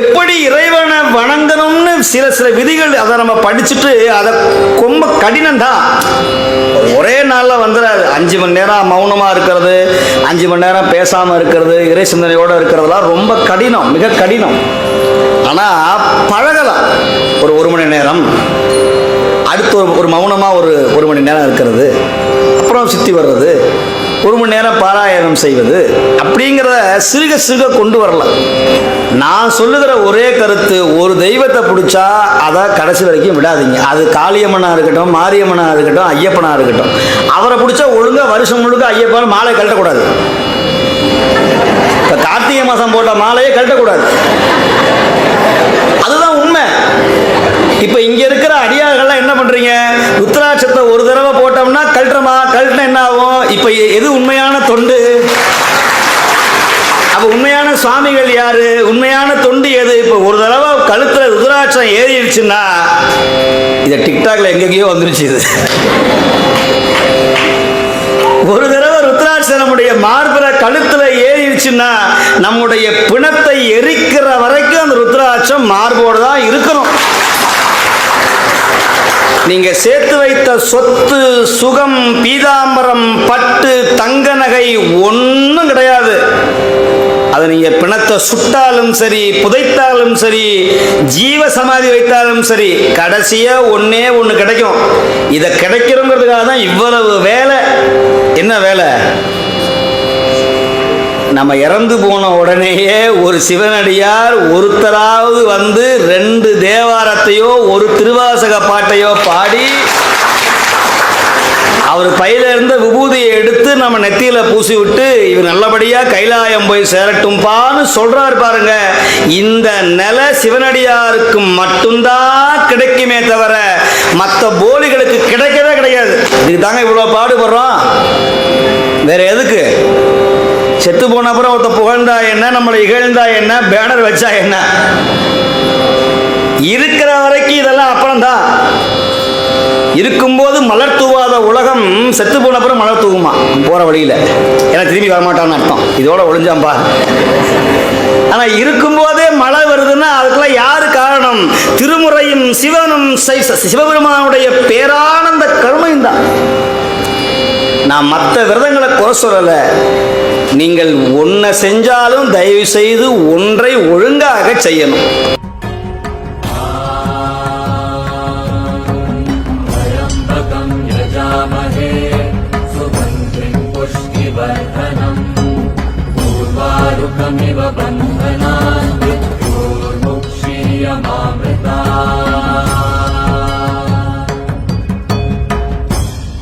எப்படி இறைவனை வணங்கணும்னு சில சில விதிகள் அதை நம்ம படிச்சுட்டு அதை ரொம்ப கடினம் தான் ஒரே நாளில் வந்துடாது அஞ்சு மணி நேரம் மௌனமாக இருக்கிறது அஞ்சு மணி நேரம் பேசாமல் இருக்கிறது இறை சிந்தனையோடு இருக்கிறதெல்லாம் ரொம்ப கடினம் மிக கடினம். ஆனால் பழகலாம். ஒரு ஒரு மணி நேரம். அடுத்து ஒரு ஒரு மௌனமாக ஒரு ஒரு மணி நேரம் இருக்கிறது. அப்புறம் சுற்றி வர்றது. ஒரு மணி நேரம் பாராயணம் செய்வது. அப்படிங்கிறத சிறுக சிறுக கொண்டு வரலாம். நான் சொல்லுகிற ஒரே கருத்து ஒரு தெய்வத்தை பிடிச்சா அதை கடைசி வரைக்கும் விடாதீங்க. அது காளியம்மனாக இருக்கட்டும் மாரியம்மனாக இருக்கட்டும் ஐயப்பனாக இருக்கட்டும். அவரை பிடிச்சா ஒழுங்காக வருஷம் முழுக்க ஐயப்பன் மாலை கழட்டக்கூடாது. இப்போ கார்த்திகை மாதம் போட்ட மாலையை கழட்டக்கூடாது. அதுதான் உண்மை. இப்போ இங்க இருக்கிற அடியார்கள்லாம் என்ன பண்றீங்க? ருத்ராட்சத்தை ஒரு தடவை போட்டோம்னா கழட்டுறமா? கழட்டினா என்ன ஆகும்? இப்போ எது உண்மையான தொண்டு? அப்போ உண்மையான சுவாமிகள் யாரு? உண்மையான தொண்டு எது? இப்போ ஒரு தடவை கழுத்துல ருத்ராட்சம் ஏறிடுச்சுன்னா இதை டிக்டாக்ல எங்கெங்கேயோ வந்துருச்சு இது. ஒரு தடவை ருத்ராட்சம் நம்முடைய மார்பில கழுத்துல ஏறிடுச்சுன்னா நம்முடைய பிணத்தை எரிக்கிற வரைக்கும் அந்த ருத்ராட்சம் மார்போடு தான் இருக்கணும். நீங்க சேர்த்து வைத்த சொத்து சுகம் பீதாம்பரம் பட்டு தங்க நகை ஒன்று அது நீங்க பிணத்தை சுட்டாலும் சரி புதைத்தாலும் சரி ஜீவ சமாதி வைத்தாலும் சரி கடைசியா ஒன்னே ஒன்று கிடைக்கும். இதை கிடைக்கிறோங்கிறதுக்காக தான் இவ்வளவு வேலை. என்ன வேலை? நம்ம இறந்து போன உடனேயே ஒரு சிவனடியார் ஒருத்தராவது வந்து ரெண்டு தேவாரத்தையோ ஒரு திருவாசக பாட்டையோ பாடி அவர் பையில இருந்த விபூ எடுத்து நம்ம நெத்தியில பூசி விட்டு இவர் நல்லபடியா கைலாயம் போய் சேரட்டும்பான்னு சொல்றாரு பாருங்க. இந்த நில சிவனடியாருக்கு மட்டும்தான் கிடைக்குமே தவிர மற்ற போலிகளுக்கு கிடைக்கவே கிடையாது. இதுக்கு தாங்க இவ்வளவு பாடுபடுறோம்? வேற எதுக்கு? செத்து போன அப்புறம் ஒருத்த புகழ்ந்தா என்ன? நம்மளை இகழ்ந்தா என்ன? பேனர் வச்சா என்ன? இருக்கிற வரைக்கும் இதெல்லாம் அப்புறம் தான் இருக்கும்போது மலர் தூவாத உலகம் செத்து போன அப்புறம் மலர் தூவுமா? போற வழியில. ஏன்னா திரும்பி வரமாட்டான்னு அர்த்தம். இதோட ஒளிஞ்சாம்பா. ஆனா இருக்கும்போதே மழை வருதுன்னா அதுக்கெல்லாம் யாரு காரணம்? திருமுறையும் சிவனும் சிவபெருமானுடைய பேரானந்த கருமையும் தான். நான் மற்ற விரதங்களை குறை சொல்லலை. நீங்கள் ஒன்றை செஞ்சாலும் தயவு செய்து ஒன்றை ஒழுங்காக செய்யணும். रुकमिव बन्धनाोक्षीयमा